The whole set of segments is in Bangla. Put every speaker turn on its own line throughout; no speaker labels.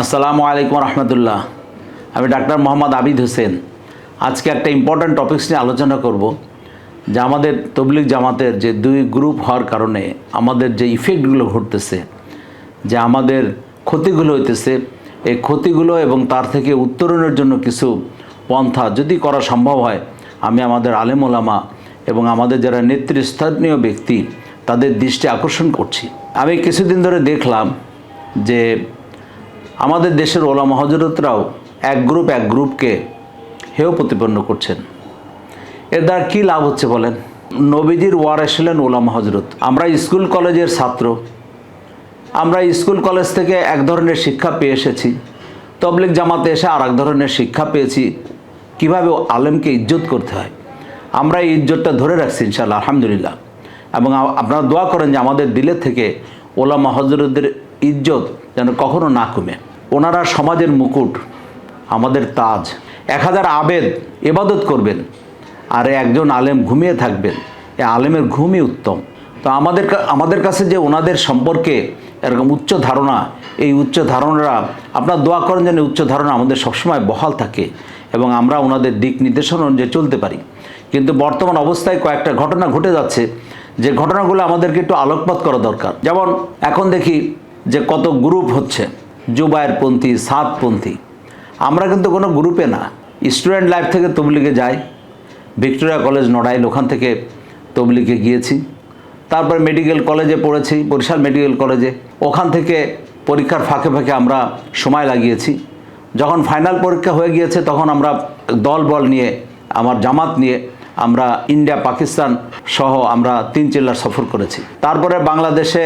আসসালামু আলাইকুম রহমতুল্লাহ। আমি ডাক্তার মোহাম্মদ আবিদ হোসেন। আজকে একটা ইম্পর্ট্যান্ট টপিকস নিয়ে আলোচনা করব, যে আমাদের তবলিক জামাতের যে দুই গ্রুপ হওয়ার কারণে আমাদের যে ইফেক্টগুলো ঘটতেছে, যে আমাদের ক্ষতিগুলো হইতেছে, এই ক্ষতিগুলো এবং তার থেকে উত্তরণের জন্য কিছু পন্থা যদি করা সম্ভব হয়, আমি আমাদের আলেম ওলামা এবং আমাদের যারা নেতৃস্থানীয় ব্যক্তি, তাদের দৃষ্টি আকর্ষণ করছি। আমি কিছুদিন ধরে দেখলাম যে আমাদের দেশের ওলা হজরতরাও এক গ্রুপ, এক গ্রুপকে হেয় প্রতিপন্ন করছেন। এর দ্বারা কী লাভ হচ্ছে বলেন? নবীজির ওয়ারেস হলেন ওলামা হজরত। আমরা স্কুল কলেজের ছাত্র। আমরা স্কুল কলেজ থেকে এক ধরনের শিক্ষা পেয়ে এসেছি। তবলিক জামাতে এসে আর এক ধরনের শিক্ষা পেয়েছি। কীভাবে আলেমকে ইজ্জত করতে হয়? আমরা এই ইজ্জতটা ধরে রাখছি ইনশাল্লাহ আলহামদুলিল্লাহ। এবং আপনারা দোয়া করেন যে আমাদের দিলের থেকে ওলামা হজরতদের ইজ্জত যেন কখনো না কমে। ওনারা সমাজের মুকুট, আমাদের তাজ। এক হাজার আবেদ এবাদত করবেন, আর একজন আলেম ঘুমিয়ে থাকবেন। এ আলেমের ঘুমই উত্তম। তো আমাদের আমাদের কাছে যে ওনাদের সম্পর্কে এরকম উচ্চ ধারণা, এই উচ্চ ধারণারা, আপনার দোয়া করেন যেন উচ্চ ধারণা আমাদের সবসময় বহাল থাকে এবং আমরা ওনাদের দিক নির্দেশনা অনুযায়ী চলতে পারি। কিন্তু বর্তমান অবস্থায় কয়েকটা ঘটনা ঘটে যাচ্ছে, যে ঘটনাগুলো আমাদেরকে একটু আলোকপাত করা দরকার। যেমন এখন দেখি যে কত গ্রুপ হচ্ছে। জুবায়েরপন্থী সাতপন্থী। আমরা কিন্তু কোনো গ্রুপে না। স্টুডেন্ট লাইফ থেকে তবলিগে যাই। ভিক্টোরিয়া কলেজ নড়াইল, ওখান থেকে তবলিগে গিয়েছি। তারপর মেডিকেল কলেজে পড়েছি, বরিশাল মেডিকেল কলেজে। ওখান থেকে পরীক্ষার ফাঁকে ফাঁকে আমরা সময় লাগিয়েছি। যখন ফাইনাল পরীক্ষা হয়ে গিয়েছে, তখন আমরা দল বল নিয়ে, আমার জামাত নিয়ে আমরা ইন্ডিয়া, পাকিস্তান সহ আমরা তিন জেলার সফর করেছি। তারপরে বাংলাদেশে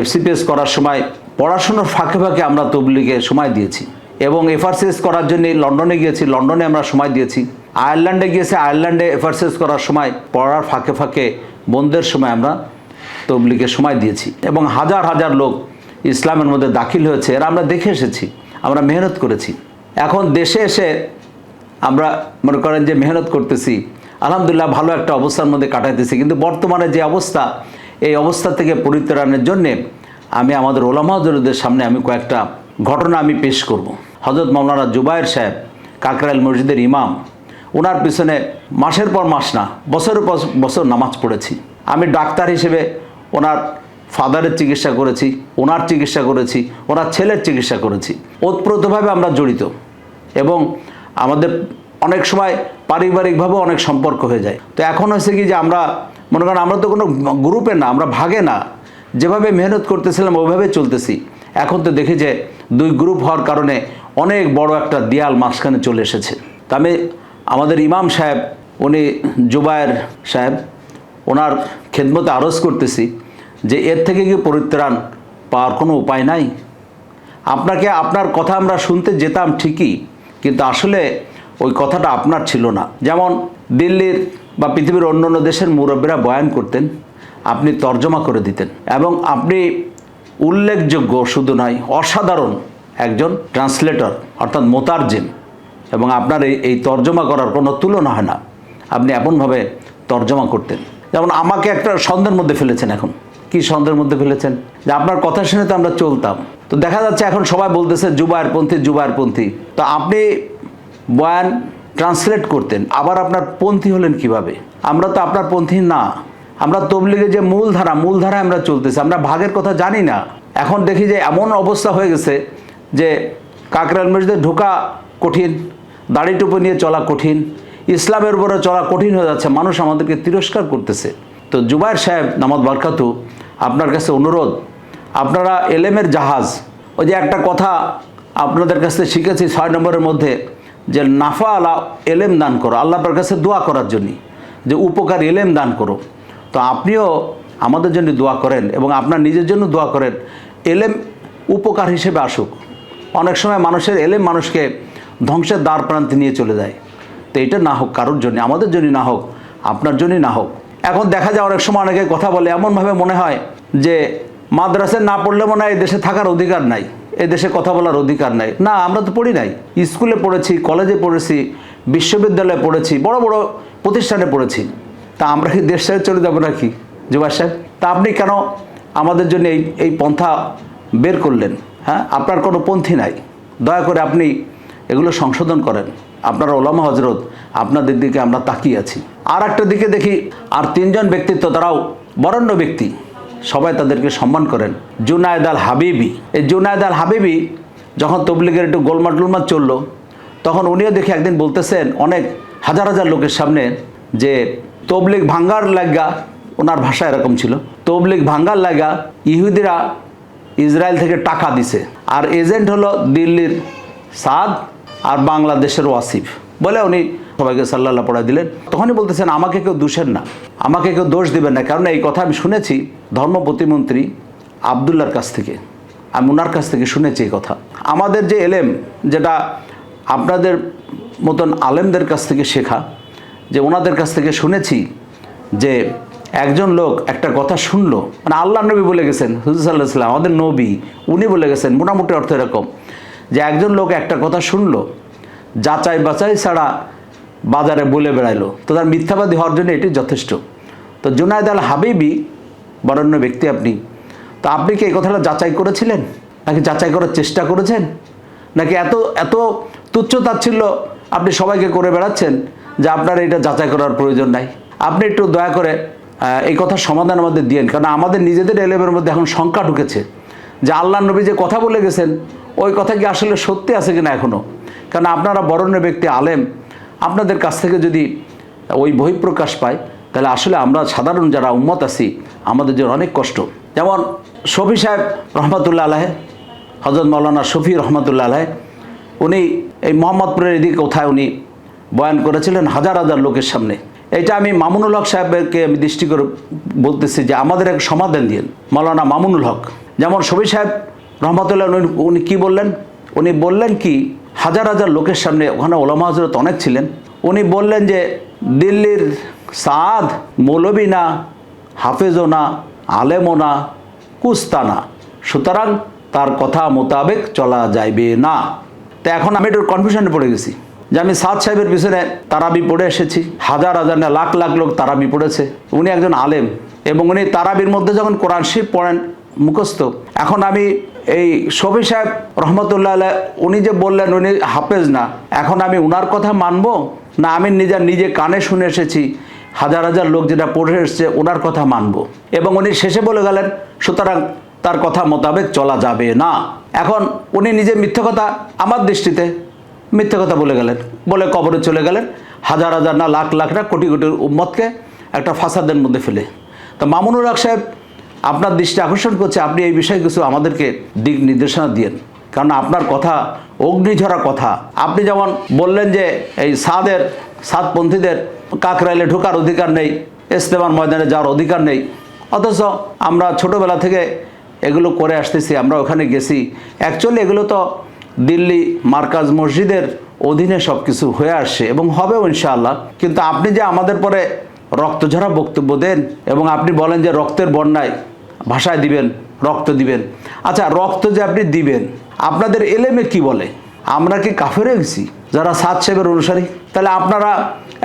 এফসিপিএস করার সময় পড়াশুনোর ফাঁকে ফাঁকে আমরা তবলিগে সময় দিয়েছি এবং এফআরসিএস করার জন্য লন্ডনে গিয়েছি, লন্ডনে আমরা সময় দিয়েছি। আয়ারল্যান্ডে গিয়েছি, আয়ারল্যান্ডে এফআরসিএস করার সময়, পড়ার ফাঁকে ফাঁকে বন্ধের সময় আমরা তবলিগে সময় দিয়েছি এবং হাজার হাজার লোক ইসলামের মধ্যে দাখিল হয়েছে। এরা আমরা দেখে এসেছি, আমরা মেহনত করেছি। এখন দেশে এসে আমরা মনে করেন যে মেহনত করতেছি, আলহামদুলিল্লাহ ভালো একটা অবস্থার মধ্যে কাটাইতেছি, কিন্তু বর্তমানে যে অবস্থা, এই অবস্থা থেকে পরিত্রাণের জন্যে আমি আমাদের ওলামা হজরতদের সামনে আমি কয়েকটা ঘটনা আমি পেশ করব। হজরত মাওলানা জুবায়ের সাহেব, কাকরাইল মসজিদের ইমাম ওনার পিছনে মাসের পর মাস না, বছরের পর বছর নামাজ পড়েছি। আমি ডাক্তার হিসেবে ওনার ফাদারের চিকিৎসা করেছি, ওনার চিকিৎসা করেছি, ওনার ছেলের চিকিৎসা করেছি। ওতপ্রোতভাবে আমরা জড়িত এবং আমাদের অনেক সময় পারিবারিকভাবে অনেক সম্পর্ক হয়ে যায়। তো এখন হয়েছে কি যে আমরা, মনে করেন আমরা তো কোনো গ্রুপে না, আমরা ভাগে না। যেভাবে মেহনত করতেছিলাম, ওইভাবে চলতেছি। এখন তো দেখি যে দুই গ্রুপ হওয়ার কারণে অনেক বড় একটা দেয়াল মাঝখানে চলে এসেছে। তা আমি আমাদের ইমাম সাহেব, উনি জুবায়ের সাহেব, ওনার খেদমতে আরজ করতেছি যে এর থেকে কি পরিত্রাণ পাওয়ার কোনো উপায় নাই। আপনাকে আপনার কথা আমরা শুনতে যেতাম ঠিকই, কিন্তু আসলে ওই কথাটা আপনার ছিল না। যেমন দিল্লির বা পৃথিবীর অন্য অন্য দেশের মুরব্বীরা বয়ান করতেন আপনি তর্জমা করে দিতেন। এবং আপনি উল্লেখযোগ্য, শুধু নয়, অসাধারণ একজন ট্রান্সলেটর, অর্থাৎ মোতারজিম। এবং আপনার এই এই তর্জমা করার কোনো তুলনা হয় না। আপনি এমনভাবে তর্জমা করতেন। যেমন আমাকে একটা সন্দেহের মধ্যে ফেলেছেন এখন। কি সন্দেহের মধ্যে ফেলেছেন? যে আপনার কথা শুনে তো আমরা চলতাম। তো দেখা যাচ্ছে এখন সবাই বলতেছে জুবায়েরপন্থী জুবায়েরপন্থী তো আপনি বয়ান ট্রান্সলেট করতেন। আবার আপনার পন্থী হলেন কীভাবে? আমরা তো আপনার পন্থী না। আমরা তবলিগের যে মূল ধারা মূল ধারায় আমরা চলতেছি, আমরা ভাগের কথা জানি না। এখন দেখি যে এমন অবস্থা হয়ে গেছে যে কাকরাল মসজিদে ঢোকা কঠিন, দাড়ি টুপি নিয়ে চলা কঠিন, ইসলামের উপরে চলা কঠিন হয়ে যাচ্ছে, মানুষ আমাদেরকে তিরস্কার করতেছে। তো জুবায়ের সাহেব, নামাজ বারকাতু আপনার কাছে অনুরোধ, আপনারা এলেমের জাহাজ, ওই যে একটা কথা আপনাদের কাছে শিখেছি ছয় নম্বরের মধ্যে, যে নাফা আলা এলেম দান করো আল্লাহর কাছে দোয়া করার জন্যই যে উপকার এলেম দান করো। তো আপনিও আমাদের জন্য দোয়া করেন এবং আপনার নিজের জন্য দোয়া করেন। এলেম উপকার হিসেবে আসুক। অনেক সময় মানুষের এলেম মানুষকে ধ্বংসের দ্বার প্রান্তে নিয়ে চলে যায়। তো এটা না হোক, কারোর জন্য, আমাদের জন্য না হোক, আপনার জন্যই না হোক। এখন দেখা যায় অনেক সময় অনেকে কথা বলে, এমনভাবে মনে হয় যে মাদ্রাসায় না পড়লে মনে হয় দেশে থাকার অধিকার নাই এ দেশে কথা বলার অধিকার নাই। না, আমরা তো পড়ি নাই। স্কুলে পড়েছি, কলেজে পড়েছি, বিশ্ববিদ্যালয়ে পড়েছি, বড় বড় প্রতিষ্ঠানে পড়েছি। তা আমরা কি দেশ ছেড়ে চলে যাব নাকি জুবাস সাহেব? তা আপনি কেন আমাদের জন্য এই এই পন্থা বের করলেন? হ্যাঁ? আপনার কোনো পন্থী নাই। দয়া করে আপনি এগুলো সংশোধন করেন। আপনারা ওলামা হজরত আপনাদের দিকে আমরা তাকিয়ে আছি। আর একটা দিকে দেখি, আর তিনজন ব্যক্তিত্ব তারাও বরণ্য ব্যক্তি। সবাই তাদেরকে সম্মান করেন। জুনায়দ আল হাবিবি। এই জুনায়দ আল হাবিবি যখন তবলিগের একটু গোলমাট গোলমাট চলল, তখন উনিও দেখে একদিন বলতেছেন অনেক হাজার হাজার লোকের সামনে যে তবলিগ ভাঙ্গার লাগা ওনার ভাষা এরকম ছিল। তবলিক ভাঙ্গার লাগা ইহুদিরা ইসরায়েল থেকে টাকা দিছে। আর এজেন্ট হলো দিল্লির সাদ আর বাংলাদেশের ওয়াসিফ। বলে উনি সবাইকে সাল্লাল্লাহ পড়াই দিলেন। তখনই বলতেছেন, আমাকে কেউ দোষেন না। আমাকে কেউ দোষ দিবেন না। কারণ এই কথা আমি শুনেছি ধর্ম প্রতিমন্ত্রী আবদুল্লার কাছ থেকে। আমি ওনার কাছ থেকে শুনেছি এই কথা। আমাদের যে এলেম, যেটা আপনাদের মতন আলেমদের কাছ থেকে শেখা যে ওনাদের কাছ থেকে শুনেছি যে একজন লোক একটা কথা শুনলো। মানে আল্লাহ নবী বলে গেছেন, হুজুর সাল্লাহ সাল্লাম আমাদের নবী, উনি বলে গেছেন, মোটামুটি অর্থ এরকম, যে একজন লোক একটা কথা শুনলো, যাচাই বাচাই ছাড়া বাজারে বলে বেড়াইলো। তো তার মিথ্যাবাদী হওয়ার জন্য এটি যথেষ্ট। তো জুনায়দ আল হাবিবি, বরণ্য ব্যক্তি আপনি, তো আপনি কি এই কথাটা যাচাই করেছিলেন? নাকি যাচাই করার চেষ্টা করেছেন? নাকি এত এত তুচ্ছ তাচ্ছিল্য আপনি সবাইকে করে বেড়াচ্ছেন? যে আপনার এটা যাচাই করার প্রয়োজন নাই। আপনি একটু দয়া করে এই কথার সমাধান আমাদের দিয়েন। কারণ আমাদের নিজেদের এলেমের মধ্যে এখন শঙ্কা ঢুকেছে যে আল্লাহ নবী যে কথা বলে গেছেন, ওই কথা কি আসলে সত্যি আছে কিনা এখনও কারণ আপনারা বরণ্য ব্যক্তি, আলেম, আপনাদের কাছ থেকে যদি ওই বহিঃপ্রকাশ পায়, তাহলে আসলে আমরা সাধারণ যারা উম্মত আছি, আমাদের জন্য অনেক কষ্ট। যেমন শফি সাহেব রহমতুল্লাহ আলাহে হজরত মৌলানা শফি রহমতুল্লাহ আলাহে উনি এই মোহাম্মদপুরের এদিকে কোথায় উনি বয়ান করেছিলেন হাজার হাজার লোকের সামনে। এটা আমি মামুনুল হক সাহেবকে আমি দৃষ্টি করে বলতেছি যে আমাদের এক সমাধান দিন মৌলানা মামুনুল হক। যেমন সবি সাহেব রহমতুল্লাহ উনি- কি বললেন? উনি বললেন কি, হাজার হাজার লোকের সামনে ওখানে ওলামা হজরত অনেক ছিলেন। উনি বললেন যে, দিল্লির সাদ মৌলবী না, হাফেজও না, আলেমও না কুস্তানা সুতরাং তার কথা মোতাবেক চলা যাইবে না। তো এখন আমি একটু কনফিউশনে পড়ে গেছি। যে আমি সাদ সাহেবের পিছনে তারাবি পড়ে এসেছি। হাজার হাজার না লাখ লাখ লোক তারাবি পড়েছে। উনি একজন আলেম এবং উনি তারাবির মধ্যে যখন কোরআন শিব পড়েন, মুখস্থ। এখন আমি এই শফি সাহেব রহমতুল্লাহ আলাহ উনি যে বললেন উনি হাফেজ না। এখন আমি উনার কথা মানব? না, আমি নিজের নিজে কানে শুনে এসেছি। হাজার হাজার লোক যেটা পড়ে এসছে ওনার কথা মানব। এবং উনি শেষে বলে গেলেন, সুতরাং তার কথা মোতাবেক চলা যাবে না। এখন উনি নিজে মিথ্যে কথা আমার দৃষ্টিতে মিথ্যে কথা বলে গেলেন, বলে কবরে চলে গেলেন। হাজার হাজার না লাখ লাখ না কোটি কোটি উম্মতকে একটা ফাসাদের মধ্যে ফেলে। তো মামুনুর হক সাহেব, আপনার দৃষ্টি আকর্ষণ করছে, আপনি এই বিষয়ে কিছু আমাদেরকে দিক নির্দেশনা দিয়েন। কারণ আপনার কথা, অগ্নিঝরা কথা, আপনি যেমন বললেন যে এই সাদের সাতপন্থীদের কাকরাইলে ঢোকার অধিকার নেই ইস্তেমার ময়দানে যাওয়ার অধিকার নেই। অথচ আমরা ছোটোবেলা থেকে এগুলো করে আসতেছি, আমরা ওখানে গেছি। অ্যাকচুয়ালি এগুলো তো দিল্লি মার্কাজ মসজিদের অধীনে সব কিছু হয়ে আসছে এবং হবেও ইনশাআল্লাহ। কিন্তু আপনি যে আমাদের পরে রক্তঝরা বক্তব্য দেন এবং আপনি বলেন যে রক্তের বন্যায় ভাষায় দিবেন, রক্ত দিবেন। আচ্ছা রক্ত যে আপনি দিবেন, আপনাদের এলেমে কি বলে? আমরা কি কাফের গেছি যারা সাত সাহেবের অনুসারী, তাহলে আপনারা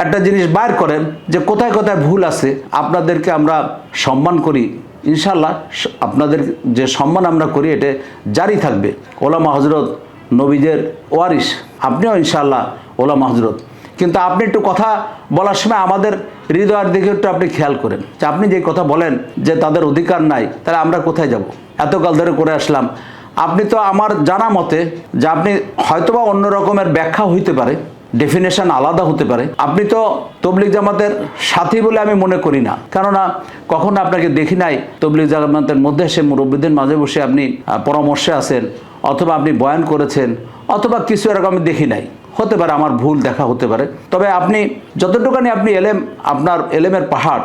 একটা জিনিস বাইর করেন যে কোথায় কোথায় ভুল আছে, আপনাদেরকে আমরা সম্মান করি। ইনশাল্লাহ আপনাদের যে সম্মান আমরা করি, এটা জারি থাকবে। ওলামা হজরত নবীদের ওয়ারিস আপনিও ইনশাল্লাহ ওলামা হজরত কিন্তু আপনি একটু কথা বলার সময় আমাদের হৃদয়ের দিকে একটু আপনি খেয়াল করেন। যে আপনি যে কথা বলেন যে তাদের অধিকার নাই, তাহলে আমরা কোথায় যাব? এতকাল ধরে করে আসলাম। আপনি তো আমার জানা মতে যে আপনি হয়তোবা অন্য রকমের ব্যাখ্যা হইতে পারে ডেফিনেশন আলাদা হতে পারে। আপনি তো তবলিক জামাতের সাথী বলে আমি মনে করি না। কেননা কখনো আপনাকে দেখি নাই তবলিক জামাতের মধ্যে সে মুরব্বীদের মাঝে বসে আপনি পরামর্শে আছেন। অথবা আপনি বয়ান করেছেন, অথবা কিছু এরকম আমি দেখি নাই। হতে পারে আমার ভুল দেখা হতে পারে। তবে আপনি যতটুকানি আপনি এলেম, আপনার এলেমের পাহাড়,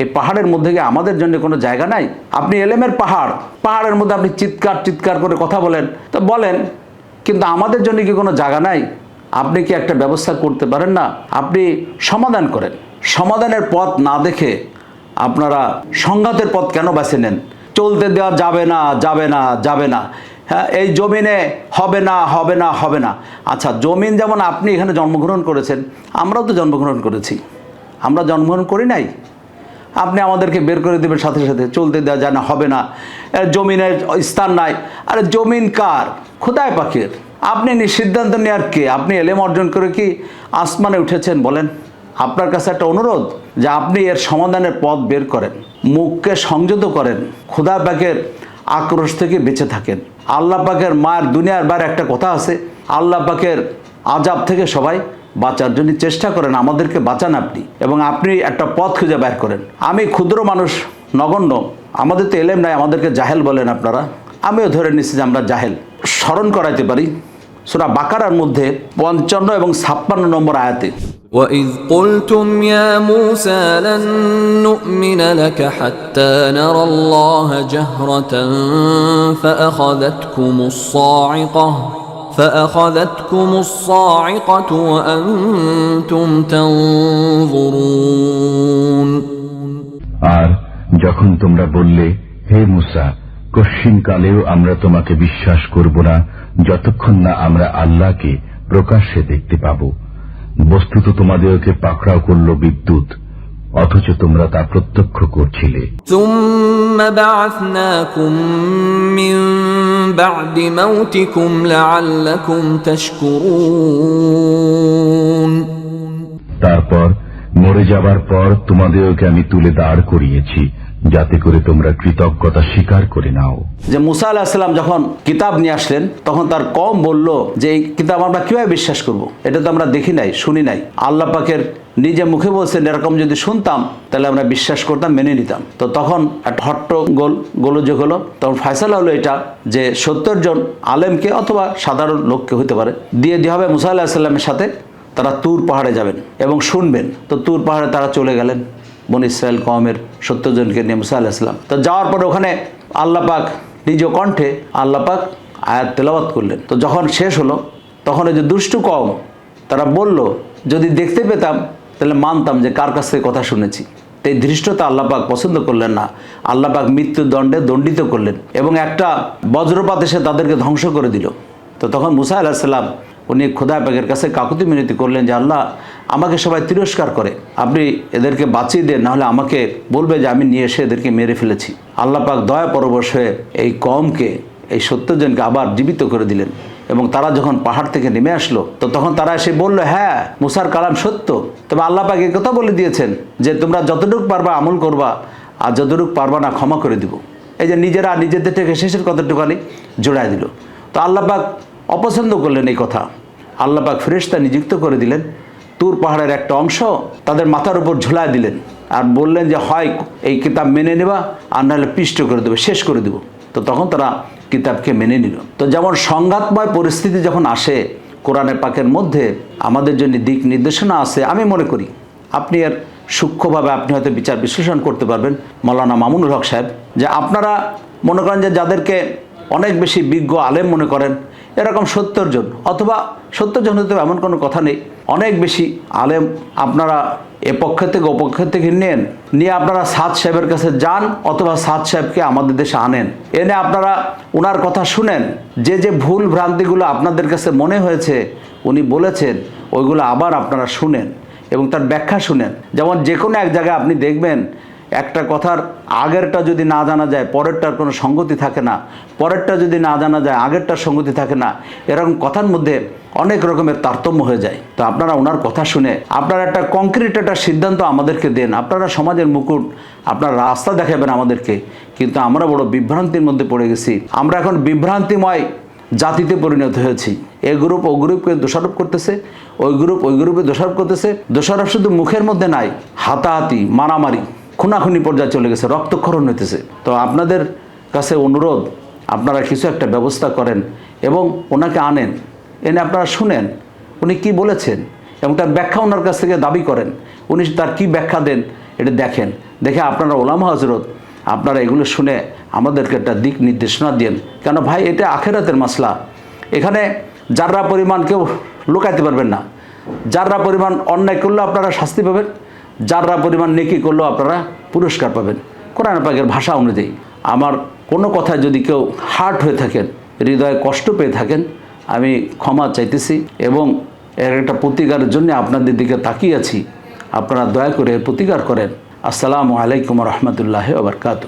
এই পাহাড়ের মধ্যে কি আমাদের জন্য কোনো জায়গা নাই? আপনি এলেমের পাহাড়, পাহাড়ের মধ্যে আপনি চিৎকার চিৎকার করে কথা বলেন। তো বলেন, কিন্তু আমাদের জন্য কি কোনো জায়গা নাই? আপনি কি একটা ব্যবস্থা করতে পারেন না? আপনি সমাধান করেন। সমাধানের পথ না দেখে আপনারা সংঘাতের পথ কেন বেছে নেন? চলতে দেওয়া যাবে না যাবে না যাবে না। হ্যাঁ এই জমিনে হবে না হবে না হবে না। আচ্ছা জমিন যেমন আপনি এখানে জন্মগ্রহণ করেছেন, আমরাও তো জন্মগ্রহণ করেছি। আমরা জন্মগ্রহণ করি নাই। আপনি আমাদেরকে বের করে দেবেন সাথে সাথে, চলতে দেওয়া যায় না, হবে না। জমিনের স্থান নাই। আরে জমিন কার? খোদায় পাখির। আপনি সিদ্ধান্ত নেওয়ার কে? আপনি এলেম অর্জন করে কি আসমানে উঠেছেন বলেন? আপনার কাছে একটা অনুরোধ যে আপনি এর সমাধানের পথ বের করেন, মুখকে সংযত করেন খোদা পাকের আক্রোশ থেকে বেঁচে থাকেন। আল্লাহ পাকের মায়ের দুনিয়ার বার একটা কথা আছে, আল্লাহ পাকের আজাব থেকে সবাই বাঁচার জন্য চেষ্টা করেন, আমাদেরকে বাঁচান আপনি। এবং আপনি একটা পথ খুঁজে বের করেন। আমি ক্ষুদ্র মানুষ, নগণ্য, আমাদের তো এলেম নাই, আমাদেরকে জাহেল বলেন আপনারা। আমিও ধরে নিচ্ছি যে আমরা জাহেল। স্মরণ করাইতে পারি, সুরা বাকারার মধ্যে পঞ্চান্ন এবং ছাপ্পান্ন নম্বর আয়াতে।
وإذ قلتم يا موسى لن نؤمن لك حتى نرى الله جهرة فأخذتكم الصاعقة فأخذتكم الصاعقة وأنتم تنظرون
আর যখন তোমরা বললে হে মুসা কশ্চিনকালেও আমরা তোমাকে বিশ্বাস করব না যতক্ষণ না আমরা আল্লাহকে প্রকাশ্যে দেখতে পাব বস্তুত তোমাদেরকে পাকড়াও করল বিদ্যুৎ অথচ তোমরা তা প্রত্যক্ষ করছিলে। তারপর মরে যাবার পর তোমাদেরকে আমি তুলে দাঁড় করিয়েছি। যাতে করে তোমরা কৃতজ্ঞতা স্বীকার করে নাও।
যে মুসা আলাহিসাল্লাম যখন কিতাব নিয়ে আসলেন, তখন তার কম বলল যে, এই কিতাব আমরা কীভাবে বিশ্বাস করব। এটা তো আমরা দেখি নাই, শুনি নাই। আল্লাহ পাকের নিজে মুখে বলছেন, এরকম যদি শুনতাম, তাহলে আমরা বিশ্বাস করতাম, মেনে নিতাম। তো তখন একটা হট্ট গোল, গোলযোগ হলো। তখন ফয়সালা হলো এটা যে, সত্তর জন আলেমকে অথবা সাধারণ লোককে হতে পারে, দিয়ে দেওয়া হবে মুসা আলাহিসাল্লামের সাথে, তারা তুর পাহাড়ে যাবেন এবং শুনবেন। তো তুর পাহাড়ে তারা চলে গেলেন। বন ইসরায়েল কমের সত্তর জনকে নিয়ে মুসা আলাহিসাল্লাম তো যাওয়ার পরে ওখানে আল্লাহ পাক নিজ কণ্ঠে আল্লাহ পাক আয়াত তেলাবাত করলেন। তো যখন শেষ হলো, তখন ওই যে দুষ্টু কম তারা বলল, যদি দেখতে পেতাম, তাহলে মানতাম যে কার কাছ থেকে কথা শুনেছি। তো এই ধৃষ্টতা আল্লাহ পাক পছন্দ করলেন না। আল্লাপাক মৃত্যুদণ্ডে দণ্ডিত করলেন এবং একটা বজ্রপাত এসে তাদেরকে ধ্বংস করে দিল। তো তখন মুসা আলাহিসাল্লাম উনি খোদা পাকের কাছে কাকুতি মিনতি করলেন যে আল্লাহ, আমাকে সবাই তিরস্কার করে। আপনি এদেরকে বাঁচিয়ে দেন, নাহলে আমাকে বলবে যে আমি নিয়ে এসে এদেরকে মেরে ফেলেছি। আল্লাহ পাক দয়া পরবশ হয়ে এই কমকে এই সত্যজনকে আবার জীবিত করে দিলেন। এবং তারা যখন পাহাড় থেকে নেমে আসলো, তো তখন তারা এসে বলল হ্যাঁ মুসার কালাম সত্য। তবে আল্লাহ পাক এই কথা বলে দিয়েছেন যে, তোমরা যতটুকু পারবা আমল করবা, আর যতটুকু পারবা না ক্ষমা করে দিব। এই যে নিজেরা নিজেদের থেকে শেষের কতটুকানি জোড়ায় দিল। তো আল্লাহ পাক অপছন্দ করলেন এই কথা। আল্লাহ পাক ফেরেশতা নিযুক্ত করে দিলেন। তুর পাহাড়ের একটা অংশ তাদের মাথার উপর ঝুলায় দিলেন আর বললেন যে, হয়, এই কিতাব মেনে নেবা আর নাহলে পিষ্ট করে দেবে, শেষ করে দেবো। তো তখন তারা কিতাবকে মেনে নিল। তো যেমন সংঘাতময় পরিস্থিতি যখন আসে কোরআনে পাকের মধ্যে আমাদের জন্য দিক নির্দেশনা আছে, আমি মনে করি। আপনি এর সূক্ষ্মভাবে আপনি হয়তো বিচার বিশ্লেষণ করতে পারবেন, মৌলানা মামুনুল হক সাহেব, যে আপনারা মনে করেন যে যাদেরকে অনেক বেশি বিজ্ঞ আলেম মনে করেন এরকম সত্তর জন, অথবা সত্তর জন হতে এমন কোনো কথা নেই। অনেক বেশি আলেম আপনারা এ পক্ষ থেকে, ও পক্ষ থেকে নেন, নিয়ে আপনারা সাদ সাহেবের কাছে যান, অথবা সাদ সাহেবকে আমাদের দেশে আনেন। এনে আপনারা ওনার কথা শুনেন। যে যে ভুল ভ্রান্তিগুলো আপনাদের কাছে মনে হয়েছে, উনি বলেছেন, ওইগুলো আবার আপনারা শুনেন এবং তার ব্যাখ্যা শুনেন। যেমন যে কোনো এক জায়গায় আপনি দেখবেন একটা কথার আগেরটা যদি না জানা যায়, পরেরটার কোনো সঙ্গতি থাকে না। পরেরটা যদি না জানা যায়, আগেরটার সঙ্গতি থাকে না। এরকম কথার মধ্যে অনেক রকমের তারতম্য হয়ে যায়। তো আপনারা ওনার কথা শুনে, আপনারা একটা কংক্রিট একটা সিদ্ধান্ত আমাদেরকে দেন। আপনারা সমাজের মুকুট, আপনারা রাস্তা দেখাবেন আমাদেরকে। কিন্তু আমরা বড় বিভ্রান্তির মধ্যে পড়ে গেছি। আমরা এখন বিভ্রান্তিময় জাতিতে পরিণত হয়েছি। এ গ্রুপ ও গ্রুপকে দোষারোপ করতেছে, ওই গ্রুপ ওই গ্রুপে দোষারোপ করতেছে। দোষারোপ শুধু মুখের মধ্যে নাই, হাতাহাতি, মারামারি। খুনাখুনি পর্যায়ে চলে গেছে, রক্তক্ষরণ হইতেছে। তো আপনাদের কাছে অনুরোধ, আপনারা কিছু একটা ব্যবস্থা করেন এবং ওনাকে আনেন। এনে আপনারা শুনেন, উনি কি বলেছেন এবং তার ব্যাখ্যা ওনার কাছ থেকে দাবি করেন। উনি তার কি ব্যাখ্যা দেন, এটা দেখেন। দেখে আপনারা ওলামা হজরত আপনারা এগুলো শুনে আমাদেরকে একটা দিক নির্দেশনা দেন কেন ভাই, এটা আখেরাতের মাসলা। এখানে যাররা পরিমাণ কেউ লুকাইতে পারবেন না। যাররা পরিমাণ অন্যায় করলে আপনারা শাস্তি পাবেন। যাররা পরিমাণ নেকি করলেও আপনারা পুরস্কার পাবেন। কোরআন পাকের ভাষা অনুযায়ী। আমার কোনো কথায় যদি কেউ হার্ট হয়ে থাকেন, হৃদয়ে কষ্ট পেয়ে থাকেন, আমি ক্ষমা চাইতেছি এবং এর একটা প্রতিকারের জন্য আপনাদের দিকে তাকিয়ে আছি। আপনারা দয়া করে প্রতিকার করেন। আসসালামু আলাইকুম রহমতুল্লাহ আবরকাত